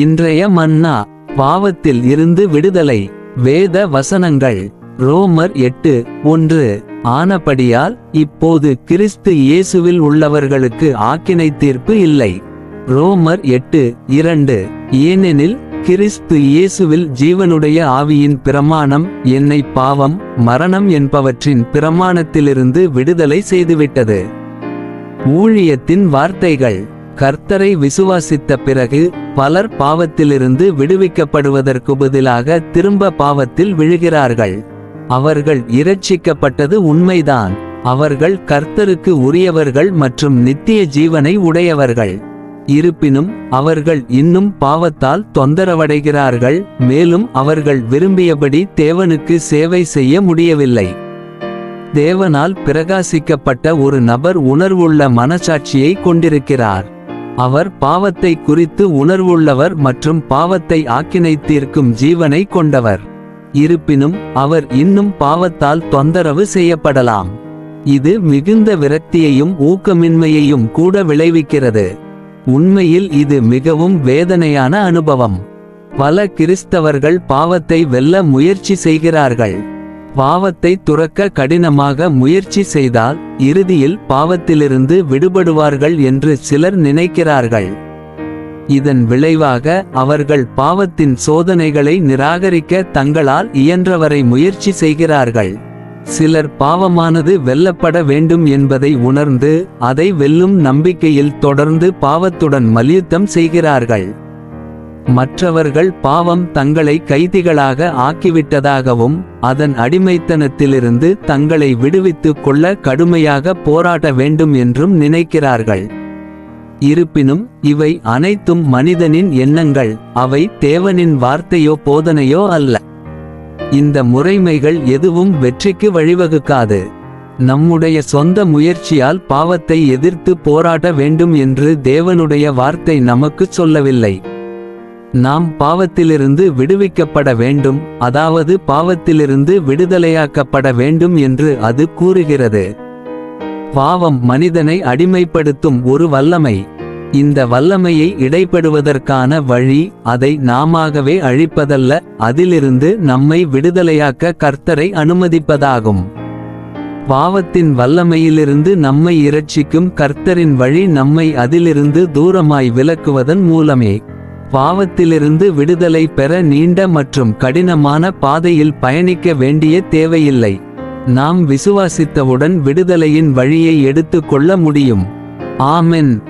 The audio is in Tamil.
இன்றைய மன்னா பாவத்தில் இருந்து விடுதலை. வேத வசனங்கள் ரோமர் எட்டு ஒன்று. ஆனபடியால் இப்போது கிறிஸ்து இயேசுவில் உள்ளவர்களுக்கு ஆக்கினை தீர்ப்பு இல்லை. ரோமர் எட்டு இரண்டு. ஏனெனில் கிறிஸ்து இயேசுவில் ஜீவனுடைய ஆவியின் பிரமாணம் என்னை பாவம் மரணம் என்பவற்றின் பிரமாணத்திலிருந்து விடுதலை செய்துவிட்டது. ஊழியத்தின் வார்த்தைகள் கர்த்தரை விசுவாசித்த பிறகு பலர் பாவத்திலிருந்து விடுவிக்கப்படுவதற்கு பதிலாக திரும்ப பாவத்தில் விழுகிறார்கள். அவர்கள் இரட்சிக்கப்பட்டது உண்மைதான். அவர்கள் கர்த்தருக்கு உரியவர்கள் மற்றும் நித்திய ஜீவனை உடையவர்கள். இருப்பினும் அவர்கள் இன்னும் பாவத்தால் தொந்தரவடைகிறார்கள் மேலும் அவர்கள் விரும்பியபடி தேவனுக்கு சேவை செய்ய முடியவில்லை. தேவனால் பிரகாசிக்கப்பட்ட ஒரு நபர் உணர்வுள்ள மனசாட்சியை கொண்டிருக்கிறார். அவர் பாவத்தை குறித்து உணர்வுள்ளவர் மற்றும் பாவத்தை ஆக்கினை தீர்க்கும் ஜீவனை கொண்டவர். இருப்பினும் அவர் இன்னும் பாவத்தால் தொந்தரவு செய்யப்படலாம். இது மிகுந்த விரக்தியையும் ஊக்கமின்மையையும் கூட விளைவிக்கிறது. உண்மையில் இது மிகவும் வேதனையான அனுபவம். பல கிறிஸ்தவர்கள் பாவத்தை வெல்ல முயற்சி செய்கிறார்கள். பாவத்தை துறக்க கடினமாக முயற்சி செய்தால் இறுதியில் பாவத்திலிருந்து விடுபடுவார்கள் என்று சிலர் நினைக்கிறார்கள். இதன் விளைவாக அவர்கள் பாவத்தின் சோதனைகளை நிராகரிக்க தங்களால் இயன்றவரை முயற்சி செய்கிறார்கள். சிலர் பாவமானது வெல்லப்பட வேண்டும் என்பதை உணர்ந்து அதை வெல்லும் நம்பிக்கையில் தொடர்ந்து பாவத்துடன் மல்யுத்தம் செய்கிறார்கள். மற்றவர்கள் பாவம் தங்களை கைதிகளாக ஆக்கிவிட்டதாகவும் அதன் அடிமைத்தனத்திலிருந்து தங்களை விடுவித்துக் கொள்ள கடுமையாக போராட வேண்டும் என்றும் நினைக்கிறார்கள். இருப்பினும் இவை அனைத்தும் மனிதனின் எண்ணங்கள் அவை தேவனின் வார்த்தையோ போதனையோ அல்ல. இந்த முறைமைகள் எதுவும் வெற்றிக்கு வழிவகுக்காது. நம்முடைய சொந்த முயற்சியால் பாவத்தை எதிர்த்து போராட வேண்டும் என்று தேவனுடைய வார்த்தை நமக்குச் சொல்லவில்லை. நாம் பாவத்திலிருந்து விடுவிக்கப்பட வேண்டும் அதாவது பாவத்திலிருந்து விடுதலையாக்கப்பட வேண்டும் என்று அது கூறுகிறது. பாவம் மனிதனை அடிமைப்படுத்தும் ஒரு வல்லமை. இந்த வல்லமையை இடைப்படுவதற்கான வழி அதை நாமாகவே அழிப்பதல்ல அதிலிருந்து நம்மை விடுதலையாக்க கர்த்தரை அனுமதிப்பதாகும். பாவத்தின் வல்லமையிலிருந்து நம்மை இரட்சிக்கும் கர்த்தரின் வழி நம்மை அதிலிருந்து தூரமாய் விலக்குவதன் மூலமே. பாவத்திலிருந்து விடுதலை பெற நீண்ட மற்றும் கடினமான பாதையில் பயணிக்க வேண்டிய தேவையில்லை. நாம் விசுவாசித்தவுடன் விடுதலையின் வழியை எடுத்து கொள்ள முடியும். ஆமென்.